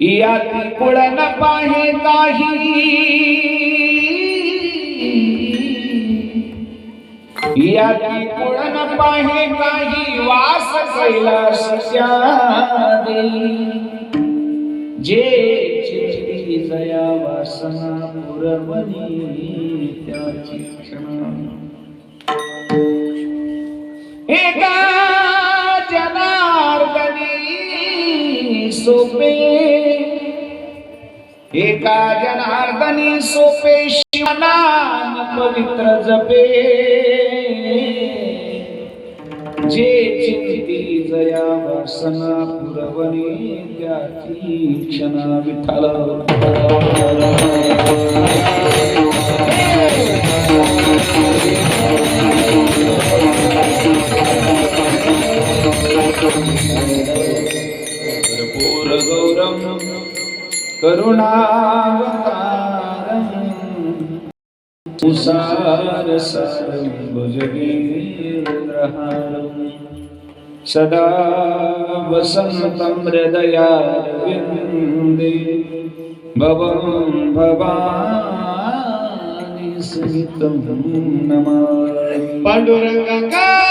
या पुळण पाहे काही. या पुळण पाहे काही वास कैलासच्या जे चित्ती जया वासना पुरवणी त्याची क्षण. एका सोपे एका जनार्दनी सोपे शिवनाम पवित्र जपे जे चिंती जया वासना पुरवणी त्याची क्षणा विठ्ठल कर्पूर करुणावतारम तुषार सारं सदा वसन्तं हृदयाविन्दे भवं भवानि सहितं नमामि पांडुरंगाकारो।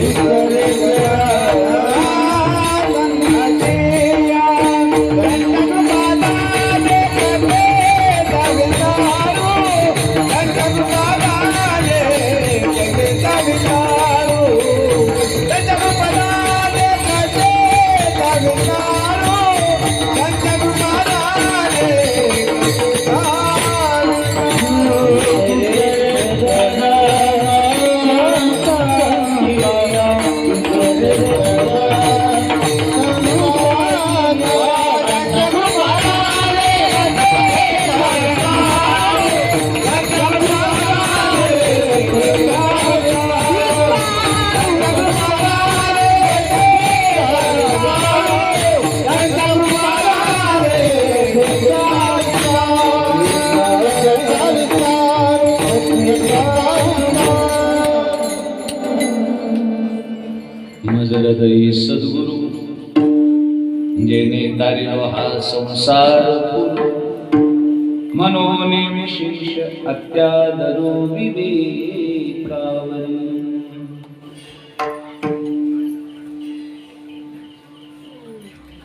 Yeah. जेने हा संसार मनोने विशेष अत्यादरो विवेकावरी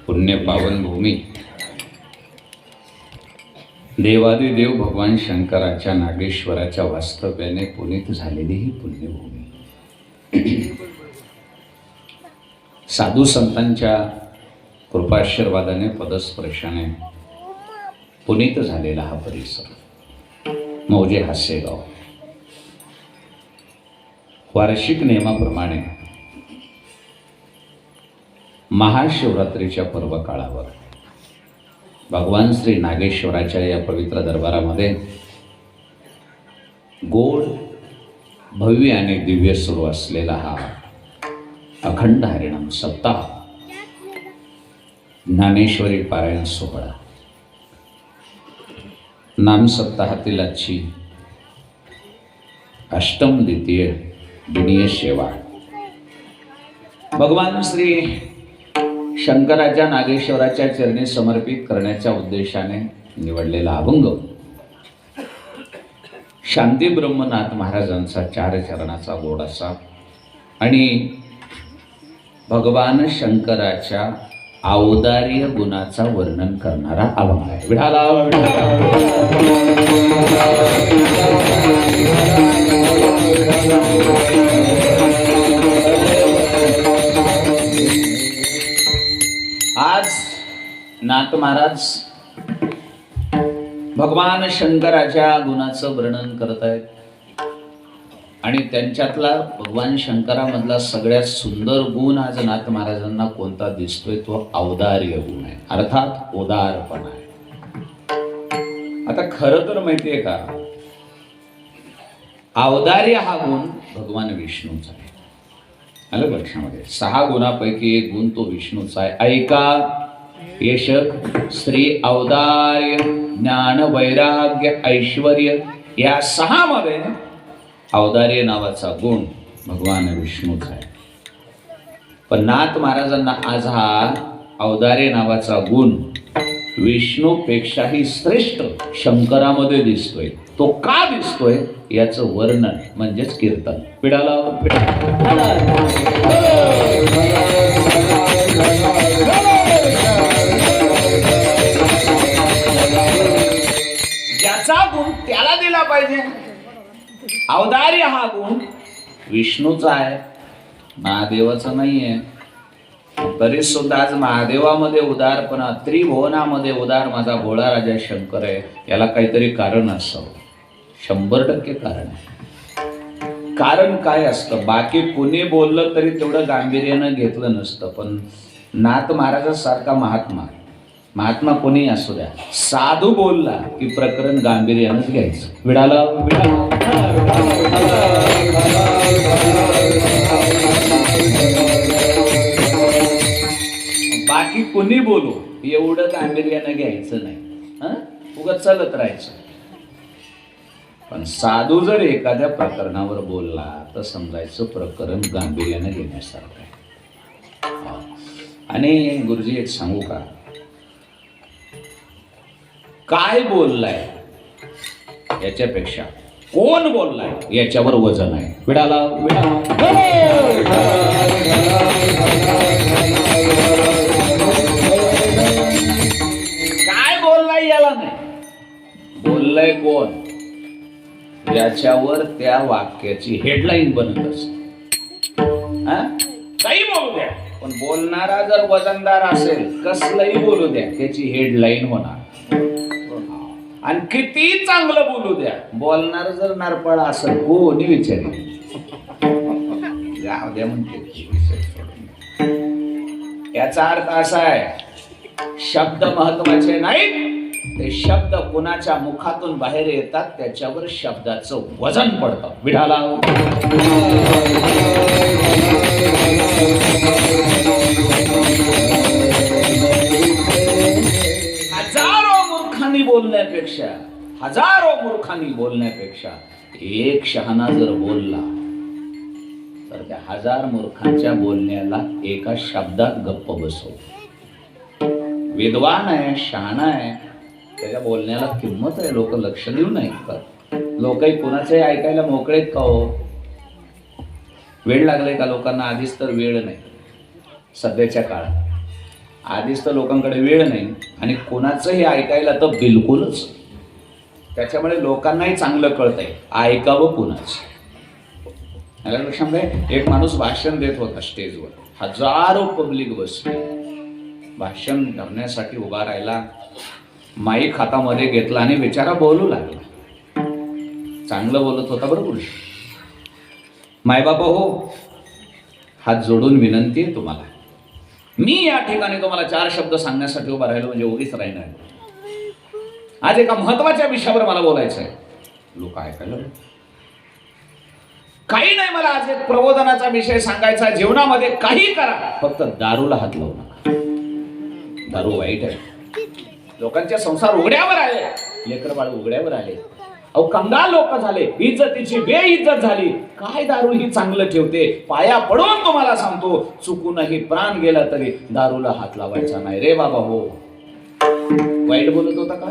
पुण्य पावन भूमी देवादिदेव भगवान शंकराच्या नागेश्वराच्या वास्तव्याने पुनीत झालेली ही पुण्यभूमी. साधू संतांच्या कृपाशीर्वादाने पदस्पर्शाने पुनीत झालेला हा परिसर. मौजे हास्यगाव. वार्षिक नियमाप्रमाणे महाशिवरात्रीच्या पर्व काळावर भगवान श्री नागेश्वराच्या या पवित्र दरबारामध्ये गोड भव्य आणि दिव्य सुरू असलेला हा अखंड हरिणाम सप्ताह. ज्ञानेश्वरी पारायण सोहळा नामसप्ताहातील आजची अष्टम द्वितीय दिनीय सेवा. भगवान श्री शंकराच्या नागेश्वराच्या चरणी समर्पित करण्याच्या उद्देशाने निवडलेला अभंग. शांती ब्रह्मनाथ महाराजांचा चार चरणाचा गोड असा आणि भगवान शंकराच्या औदार्य गुणाचा वर्णन करणारा अभंग आहे विढाला. आज नाथ महाराज भगवान शंकराच्या गुणाचं वर्णन करत आहेत आणि त्यांच्यातला भगवान शंकरामधला सगळ्यात सुंदर गुण आज नाथ महाराजांना कोणता दिसतोय? तो औदार्य गुण आहे. अर्थात उदारपणा आहे. आता खरं तर माहितीये का? औदार्य हा गुण भगवान विष्णूचा आहे. आलं लक्षामध्ये सहा गुणापैकी एक गुण तो विष्णूचा आहे. ऐका. यशक श्री औदार्य ज्ञान वैराग्य ऐश्वर या सहामध्ये अवदार्य नावाचा गुण भगवान विष्णूचा आहे पण नाथ महाराजांना आज हा औदार्य नावाचा गुण विष्णूपेक्षाही श्रेष्ठ शंकरामध्ये दिसतोय. तो का दिसतोय? याचं वर्णन म्हणजेच कीर्तन. पिढाला ज्याचा गुण त्याला दिला पाहिजे. अवदार्य हा गुण. विष्णूचा आहे. महादेवाचा नाहीये. तरी सुद्धा आज महादेवामध्ये उदारपणा त्रिभुवनामध्ये उदार माझा भोळा राजा शंकर आहे. याला काहीतरी कारण असावं. शंभर टक्के कारण आहे. कारण काय असतं? बाकी कुणी बोललं तरी तेवढं गांभीर्यानं घेतलं नसतं पण नाथ महाराजासारखा महात्मा. महात्मा कोणी असू द्या. साधू बोलला की प्रकरण गांभीर्यानंच घ्यायचं. विडाला. बाकी कोणी बोलू? एवढं गांभीर्यानं घ्यायचं नाही. उगत चालत राहायचं. पण साधू जर एखाद्या प्रकरणावर बोलला तर समजायचं प्रकरण गांभीर्यानं घेण्यासारखं आहे. हो. आणि गुरुजी एक सांगू का? काय बोललाय याच्यापेक्षा कोण बोललाय? याच्यावर वजन आहे. विडाला काय बोललाय याला नाही? बोललाय कोण? याच्यावर त्या वाक्याची हेडलाईन बनत असते. काही बोलू द्या. पण बोलणारा जर वजनदार असेल कसलंही बोलू द्या. त्याची हेडलाईन होणार. आणि किती चांगलं बोलू द्या. बोलणार जर नारपाळ असं कोणी विचार जाऊ द्या म्हणते. याचा अर्थ असा आहे शब्द महत्त्वाचे नाहीत ते शब्द कुणाच्या मुखातून बाहेर येतात त्याच्यावर शब्दाचं वजन पडतं. विढाला. बोलण्यापेक्षा हजारो मूर्खांनी बोलण्यापेक्षा एक शहाणा जर बोलला तर त्या हजार मूर्खांच्या बोलण्याला एका शब्दात गप्प बसव. विद्वान आहे शहाणा आहे त्याच्या बोलण्याला किंमत आहे लोक लक्ष देऊन ऐकतात लोकही कुणाचंही ऐकायला मोकळेत का हो? वेळ लागलाय का लोकांना? आधीच तर वेळ नाही. सध्याच्या काळात. आधीच तर लोकांकडे वेळ नाही आणि कोणाचंही ऐकायला तर बिलकुलच. त्याच्यामुळे लोकांनाही चांगलं कळतंय. ऐकावं कुणाच. आलं एक माणूस भाषण देत होता स्टेजवर. हजारो पब्लिक बसली. भाषण करण्यासाठी उभा राहिला. माईक हातामध्ये घेतला आणि बिचारा बोलू लागला. चांगलं बोलत होता बरोबर. मायबापा हो हात जोडून विनंती आहे तुम्हाला. मी या ठिकाणी तुम्हाला चार शब्द सांगण्यासाठी उभा राहिलो म्हणजे उगीच राहिणार आज एका महत्त्वाच्या विषयावर मला बोलायचं आहे लोक ऐकायला काही नाही मला आज एक प्रबोधनाचा विषय सांगायचा जीवनामध्ये काही करा फक्त दारूला हात लावू नका. दारू वाईट आहे. लोकांचे संसार उघड्यावर आले लेकर बाळ उघड्यावर आले अहो कंगाल लोक झाले. इज्जतीची बेइज्जत झाली. काय दारू ही चांगलं ठेवते? पाया पडून तुम्हाला सांगतो चुकूनही प्राण गेला तरी दारूला हात लावायचा नाही. रे बाबा हो. वाईट बोलत होता का?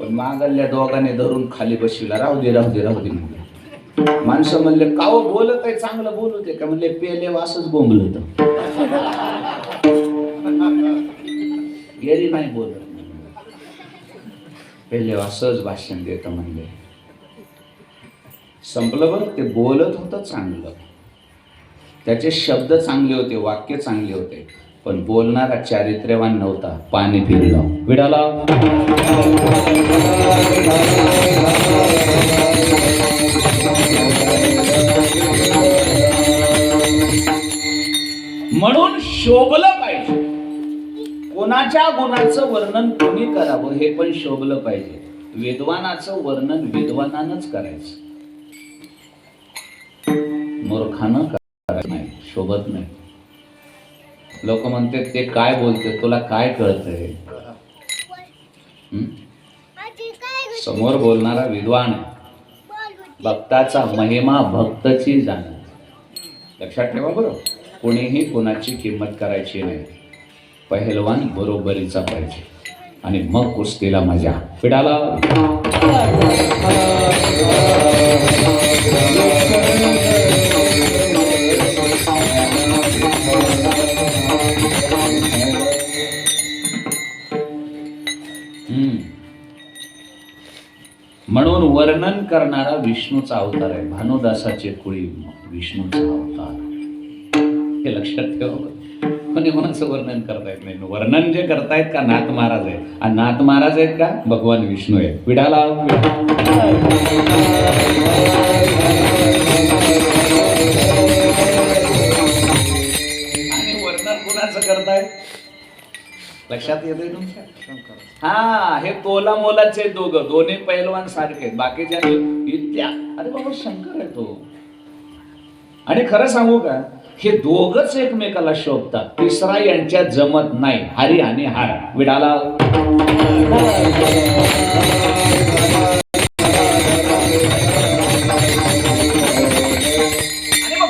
पण मागल्या दोघांनी धरून खाली बसविला राहू दे राहू दे राहू दे म्हणले. माणसं म्हणले काव हो, बोलत आहे? चांगलं बोलू दे का? म्हणले पेले वासच गोंबलत गेली नाही बोलत. पहिले असंच भाषण देत म्हणले संपलं बरं ते बोलत होतं चांगलं. त्याचे शब्द चांगले होते वाक्य चांगले होते पण बोलणारा चारित्र्यवान नव्हता पाणी फिरलं. विडाला. म्हणून शोभलं कोणाच्या गुणाचं वर्णन कोणी करावं हे पण शोभलं पाहिजे. वेदवानाचं वर्णन विद्वानानच करायचं. मूर्खानं करायचं नाही शोभत नाही. लोक म्हणते ते काय बोलते तुला काय कळतंय हं? समोर बोलणारा विद्वान भक्ताचा महिमा भक्तची जाण लक्षात ठेवा बरं. कोणीही कोणाची किंमत करायची नाही. पहिलवान बरोबरीचा पाहिजे. आणि मग कुस्तीला मजा. पिडाला. म्हणून वर्णन करणारा विष्णूचा अवतार आहे. भानुदासाचे कुळी विष्णूचा अवतार. हे लक्षात ठेवा कोणी कोणाचं वर्णन करता येत नाही वर्णन जे करतायत का नाथ महाराज आहे आणि नाथ महाराज आहेत का? भगवान विष्णू आहे विडाला आणि वर्णन कुणाचं करताय लक्षात येते तुमच्या हा हे तोला मोलाचे दोघं. दोन्ही पैलवान सारखे आहेत. बाकीच्या इत्या अरे बाबा शंकर आहे तो. आणि खरं सांगू का? हे दोघच एकमेकाला शोभतात. तिसरा यांच्यात जमत नाही. हरी आणि हार. विडाला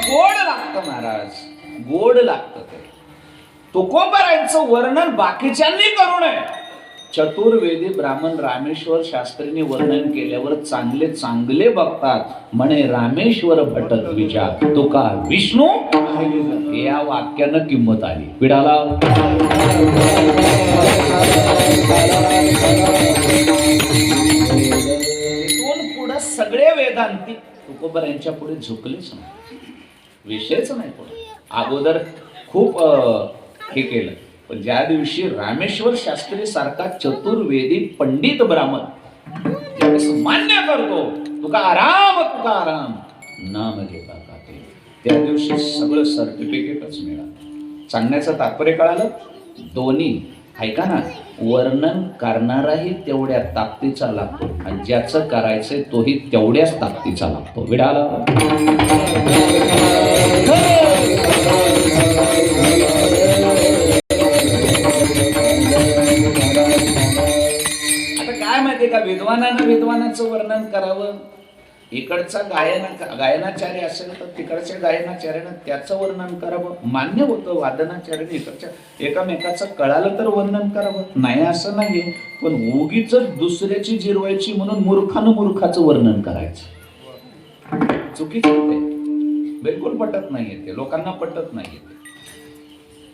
गोड लागतं महाराज. गोड लागतं ते. वर्णन बाकीच्यांनी करू नये. चतुर्वेदी ब्राह्मण रामेश्वर शास्त्रीने वर्णन केल्यावर चांगले चांगले बघतात. म्हणे रामेश्वर भटत विचार तुका विष्णू या वाक्यानं किंमत आली. पिढाला पुढे सगळे वेदांती तुकोबर यांच्या पुढे झुकलेच नाही विषयच नाही पुढे. अगोदर खूप हे केलं. पण ज्या दिवशी रामेश्वर शास्त्री सारखा चतुर्वेदी पंडित ब्राह्मण त्यावेळेस मान्य करतो तुका आराम तुका आराम नाम घेता का ते? त्या दिवशी सगळं सर्टिफिकेटच मिळालं. सांगण्याचं तात्पर्य कळालं? दोन्ही ऐका ना वर्णन करणाराही तेवढ्या ताकदीचा लागतो आणि ज्याचं करायचंय तोही तेवढ्याच ताकदीचा लागतो. विडाला? काय का विद्वानानं विद्वानाचं वर्णन करावं? इकडचा गायन गायनाचार्य असेल तर तिकडच्या गायनाचार्यानं त्याचं वर्णन करावं. मान्य होतं वादनाचार्याने इकडच्या एकामेकाचं कळालं तर वर्णन करावं. नाही असं नाहीये. पण उगीच दुसऱ्याची जिरवायची म्हणून मूर्खानं मूर्खाचं वर्णन करायचं. चुकीचं ते. बिलकुल पटत नाहीये ते. लोकांना पटत नाहीये ते.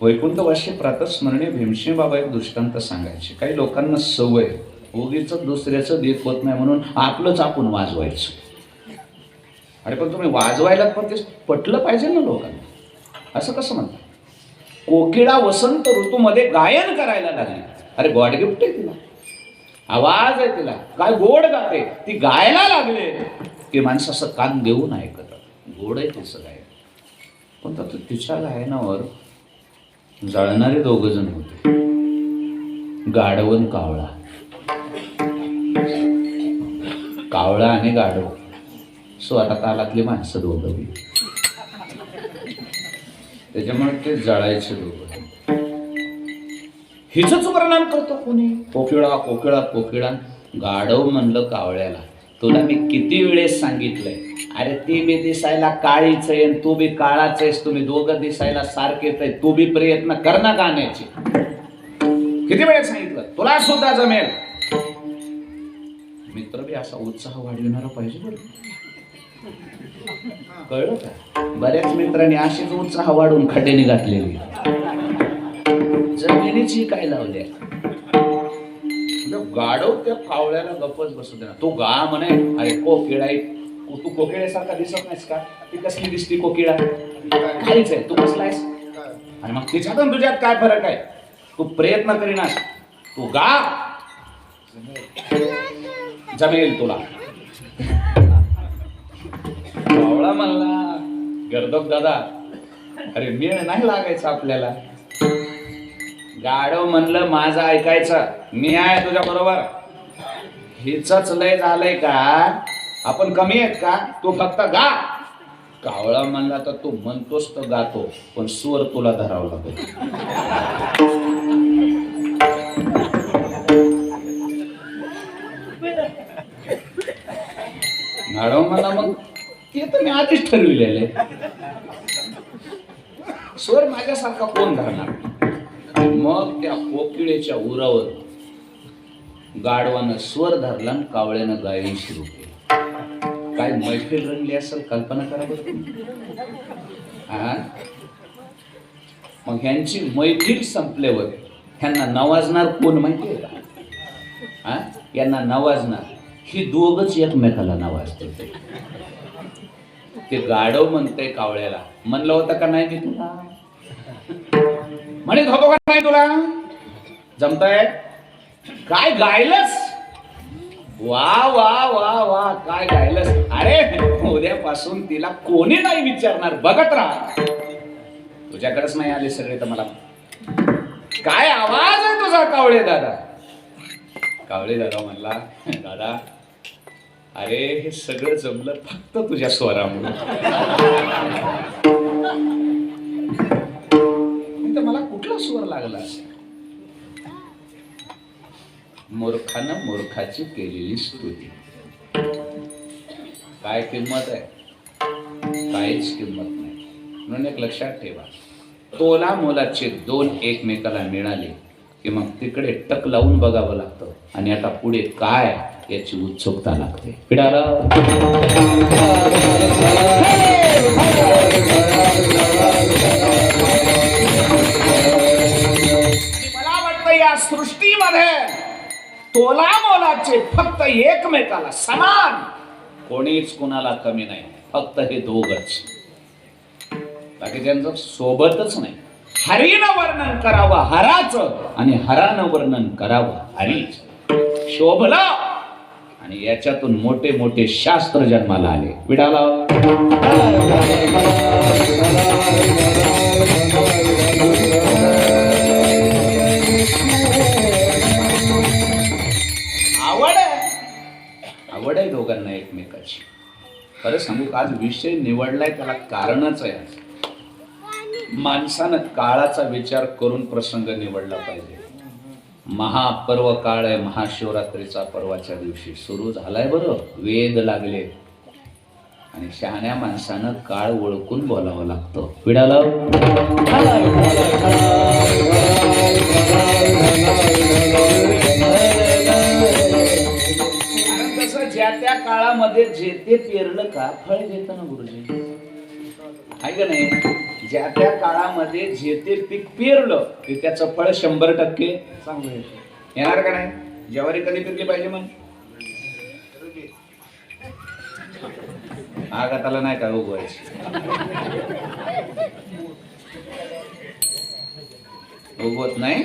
वैकुंठ वाशी प्रातस्मरणी भीमसिंह बाबा एक दृष्टांत सांगायचे. काही लोकांना सवय उगीच दुसऱ्याचं देत होत नाही म्हणून आपलंच आपण वाजवायचं. अरे पण तुम्ही वाजवायला पण ते पटलं पाहिजे ना लोकांना. असं कसं म्हणतात कोकिळा वसंत ऋतूमध्ये गायन करायला लागली. अरे गॉड गिफ्ट आहे तिला. आवाज आहे तिला. काय गोड गाते. ती गायला लागले. की माणसं असं कान देऊन ऐकत गोड आहे तिचं गायन पण तर तिच्या गायनावर जळणारे दोघ जण होते. गाढवन कावळा. कावळा आणि गाढव. स्वतः आलातली माणसं दोघं त्याच्यामुळे ते जळायचे दोघं. हिच वर्णन करतो कोणी? कोकिळा कोकिळा कोकिळा. गाढव म्हणलं कावळ्याला. तुला मी किती वेळेस सांगितलंय? अरे ती बी दिसायला काळीच आहे तू बी काळाच आहेस. तुम्ही दोघं दिसायला सारखेच आहे. तू बी प्रयत्न कर ना गाण्याचे. किती वेळेस सांगितलं? तुला सुद्धा जमेल. मित्र बी असा उत्साह वाढविणारा पाहिजे बरं. कळलं का? बऱ्याच मित्रांनी अशीच उत्साह वाढवून खड्डेने घातलेली. जमिनीची काय लावल्या? गाडव त्या कावळ्याला गप्पच बसू दे तो गा म्हणे अरे कोकिळा तू कोकिळ्यासारखा दिसत नाहीस का? ती कसली दिसती कोकिळा? खालीच आहे तू कसला आहेस? आणि मग तिच्यात तुझ्यात काय फरक आहे? तू प्रयत्न करीनास. तू गा. जमेल तुला. कावळा म्हणला गर्दक दादा. अरे मेळ नाही लागायचा आपल्याला. गाडव म्हणलं माझं ऐकायचं. मी आहे तुझ्या बरोबर. हिच लय झालंय का? आपण कमी आहेत का? तू फक्त गा. कावळा म्हणला तर तू म्हणतोस तर गातो पण स्वर तुला धरावं लागेल. मॅडम मला मग ते तर मी आधीच ठरविलेले. स्वर माझ्यासारखा कोण धरणार? मग त्या कोकिळेच्या उरावर गाढवानं स्वर धरला आणि कावळ्यानं गायन सुरू केलं. काय मैफिल रंगली असेल कल्पना करा बरं तुम्ही. हा? मग ह्यांची मैफिल संपल्यावर ह्यांना नवाजणार कोण माहितीये का? हा? यांना नवाजणार ही दोघच एकमेकाला नावाजते ते गाढव म्हणते कावळ्याला. म्हणलं होतं का नाही मी तुला? म्हणत होतो का नाही तुला? जमतय? काय गायलस? वा वा वा वा काय गायलस? अरे उद्यापासून तिला कोणी नाही विचारणार बघत राहा. तुझ्याकडेच नाही आले सगळे तर मला काय आवाज आहे तुझा कावळे दादा? कावळे दादा म्हणला दादा अरे हे सगळं जमलं फक्त तुझ्या स्वरामुळे. तर मला कुठला स्वर लागला मूर्खानं मूर्खाची केलेली स्तुती. काय किंमत आहे? काहीच किंमत नाही. म्हणून एक लक्षात ठेवा. तोला मोलाचे दोन एकमेकाला मिळाले की मग तिकडे टक लावून बघावं लागतं. आणि आता पुढे काय? याची उत्सुकता लागते. मला वाटतं या सृष्टीमध्ये तोला मोलाचे फक्त एकमेकाला समान. कोणीच कुणाला कमी नाही फक्त हे दोघच. बाकी त्यांचं सोबतच नाही. हरीनं वर्णन करावं हराचं. आणि हरानं वर्णन करावं हरीच. शोभलं. आणि याच्यातून मोठे मोठे शास्त्र जन्माला आले. विडाला. आवड आहे. आवड आहे दोघांना एकमेकाची. खरं सांगू आज विषय निवडलाय त्याला कारणच आहे आज. माणसानं काळाचा विचार करून प्रसंग निवडला पाहिजे. महापर्व काळ आहे महाशिवरात्रीचा पर्वाच्या दिवशी. सुरू झालाय बरं. वेद लागले. आणि शहाण्या माणसानं काळ ओळखून बोलावं लागतं. पिढाला तसं ज्या त्या काळामध्ये जे ते पेरलं का फळ देतं ना गुरुजी? आहे का नाही? ज्या त्या काळामध्ये जे ते पीक पेरलं की त्याचं फळ शंभर टक्के चांगलं येतं. येणार का नाही? ज्वारी कधी पिकली पाहिजे मग? आघाताला नाही का उगवायची? उगवत नाही?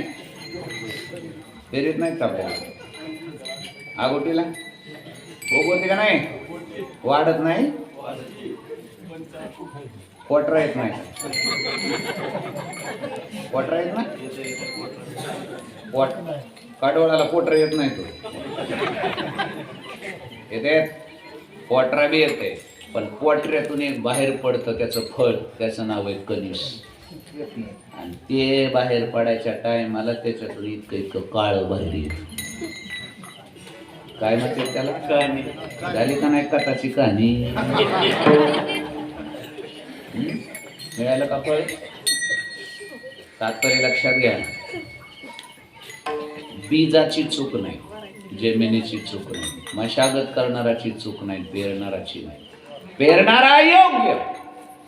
पेरीत नाही का आपल्याला. आगोटीला? उगवते का नाही? वाढत नाही? क्वार्टर येत नाही. क्वार्टर येत ना क्वाट काटवाळाला क्वार्टर येत नाही तो. येते? क्वार्टरा बी येते. पण क्वार्टऱ्यातून एक बाहेर पडतं त्याचं फळ त्याचं नाव आहे कनिष आणि ते बाहेर पडायच्या टायमाला त्याच्यातून इतकं इतकं काळ बाहेर येत. काय म्हणते त्याला? कहाणी. झाली का नाही कथाची कहाणी? हं? मिळालं का फळ? तात्पर्य लक्षात घ्या. बीजाची चूक नाही जमिनीची चूक नाही मशागत करणाराची चूक नाही पेरणाराची नाही. पेरणारा योग्य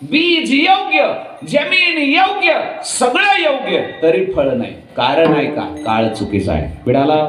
बीज योग्य जमीन योग्य सगळं योग्य तरी फळ नाही. कारण आहे का? काळ चुकीचा आहे. पिढाला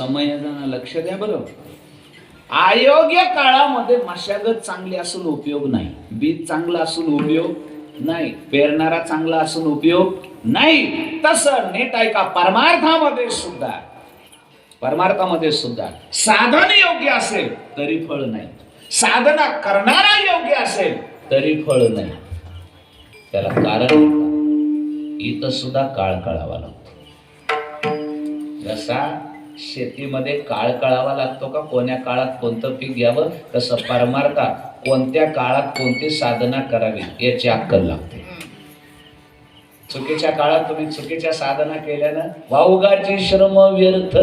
जाना समय लक्ष द्या बरं. अयोग्य काळामध्ये मशागत चांगली असून उपयोग नाही. बीज चांगलं असून उपयोग नाही. पेरणारा चांगला असून उपयोग नाही. तसं नेट ऐका. परमार्थामध्ये सुद्धा. परमार्थामध्ये सुद्धा. साधन योग्य असेल तरी फळ नाही. साधना करणारा योग्य असेल तरी फळ नाही. त्याला कारण इथं सुद्धा काळ कळावा लागतो. जसा शेतीमध्ये काळ कळावा लागतो का? कोण्या काळात कोणतं पीक घ्यावं? तसं परमार्थात कोणत्या काळात कोणती साधना करावी याची अक्कल लागते. चुकीच्या काळात तुम्ही चुकीच्या साधना केल्यानं वाऊगाची श्रम व्यर्थ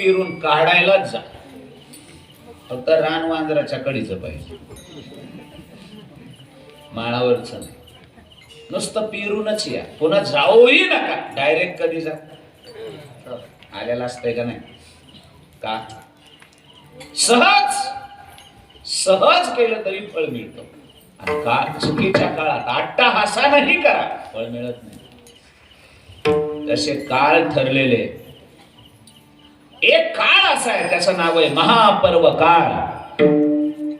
पिरून काढायलाच जा. फक्त रान वांजराच्या कडीचं पाहिजे. माळावरच नाही. नुसतं पिरूनच या. पुन्हा जाऊही नका. डायरेक्ट कधी जा. आलेला असतंय का नाही? का? सहज! सहज केलं तरी फळ मिळतं. आणि का? चुकीच्या काळात आट्टा हासानही करा. फळ मिळत नाही. तसे काळ ठरलेले एक काळ असा आहे त्याचं नाव आहे महापर्व काळ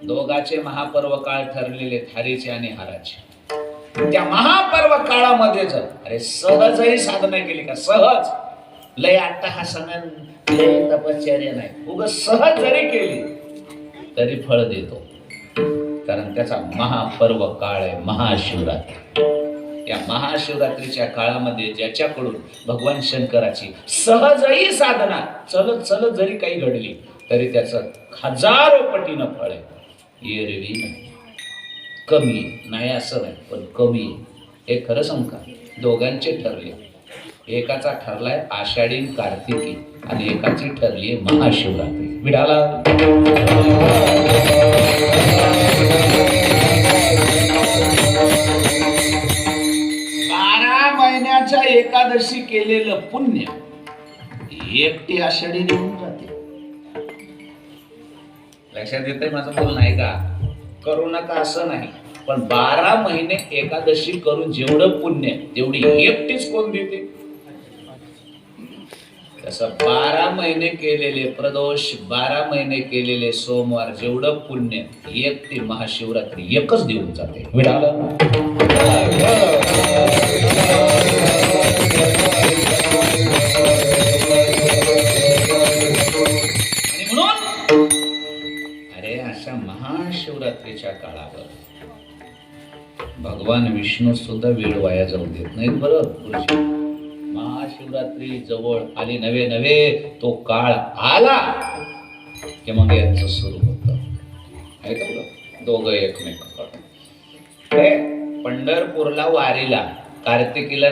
दोघाचे महापर्व काळ ठरलेले थारीचे आणि हाराचे. त्या महापर्व काळामध्ये जर अरे सहजही साधना केली का? सहज. लय आता हा लय तपश्चर्या नाही. उग सहज जरी केली तरी फळ देतो. कारण त्याचा महापर्व काळ आहे महाशिवरात्री. या महाशिवरात्रीच्या काळामध्ये ज्याच्याकडून भगवान शंकराची सहजही साधना चलत चलत जरी काही घडली तरी त्याचं हजारो पटीनं फळ आहे. एरवी नाही कमी नाही असं नाही पण कमी हे खरं सांग का? दोघांचे ठरले. एकाचा ठरलाय आषाढी कार्तिकी आणि एकाची ठरली महाशिवरात्री. विडाला. एकादशी केलेलं पुण्य एकटी आषाढी निघून जाते. लक्षात येतंय माझं बोल नाही का? करू नका असं नाही. पण बारा महिने एकादशी करून जेवढं पुण्य तेवढी एकटीच कोण देते? तसं बारा महिने केलेले प्रदोष बारा महिने केलेले सोमवार जेवढं पुण्य एक ते महाशिवरात्री एकच देऊन जाते. विडाला. रात्रीच्या काळावर. भगवान विष्णू सुद्धा वेळ वाया जाऊ देत नाहीत बरं महाशिवरात्री जवळ आली नवे नवे तो काळ आला की मग यांचं सुरू होतं. ऐकलं दोघं एकमेकाकडे पंढरपूरला वारीला कार्तिकीला